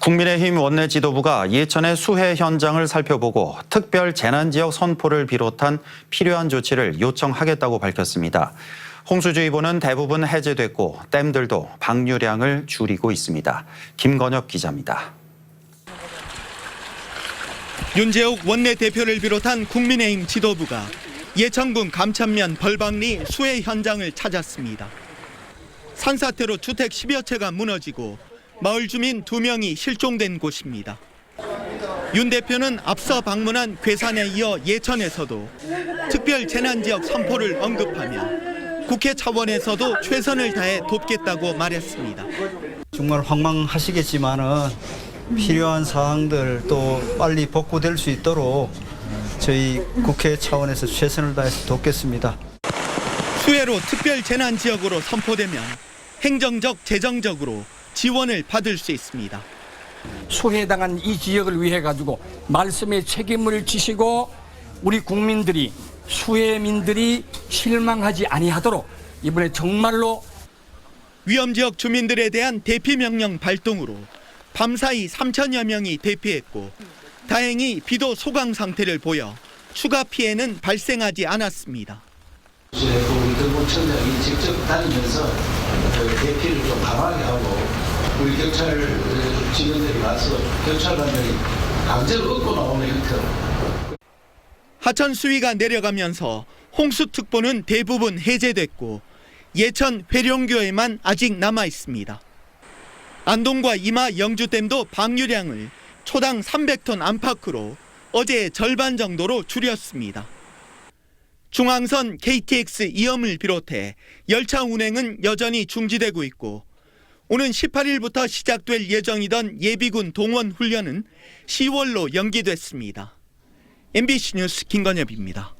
국민의힘 원내 지도부가 예천의 수해 현장을 살펴보고 특별 재난지역 선포를 비롯한 필요한 조치를 요청하겠다고 밝혔습니다. 홍수주의보는 대부분 해제됐고 댐들도 방류량을 줄이고 있습니다. 김건엽 기자입니다. 윤재욱 원내대표를 비롯한 국민의힘 지도부가 예천군 감천면 벌방리 수해 현장을 찾았습니다. 산사태로 주택 10여 채가 무너지고 마을 주민 2명이 실종된 곳입니다. 윤 대표는 앞서 방문한 괴산에 이어 예천에서도 특별 재난 지역 선포를 언급하며 국회 차원에서도 최선을 다해 돕겠다고 말했습니다. 정말 황망하시겠지만은 필요한 사항들 또 빨리 복구될 수 있도록 저희 국회 차원에서 최선을 다해서 돕겠습니다. 수해로 특별 재난 지역으로 선포되면 행정적, 재정적으로 지원을 받을 수 있습니다. 수해당한 이 지역을 위해 가지고 말씀의 책임을 지시고 우리 국민들이 수해민들이 실망하지 아니하도록 이번에 정말로 위험 지역 주민들에 대한 대피 명령 발동으로 밤사이 3천여 명이 대피했고 다행히 비도 소강 상태를 보여 추가 피해는 발생하지 않았습니다. 이제 그 우리 경찰청장이 직접 다니면서 그 대피를 좀 강하게 하고 우리 경찰 어, 직원들이 가서 경찰관들이 강제로 얻고 나오는 형태로 하천 수위가 내려가면서 홍수특보는 대부분 해제됐고 예천 회룡교에만 아직 남아 있습니다. 안동과 이마 영주댐도 방류량을 초당 300톤 안팎으로 어제 절반 정도로 줄였습니다. 중앙선 KTX 이염을 비롯해 열차 운행은 여전히 중지되고 있고 오는 18일부터 시작될 예정이던 예비군 동원 훈련은 10월로 연기됐습니다. MBC 뉴스 김건엽입니다.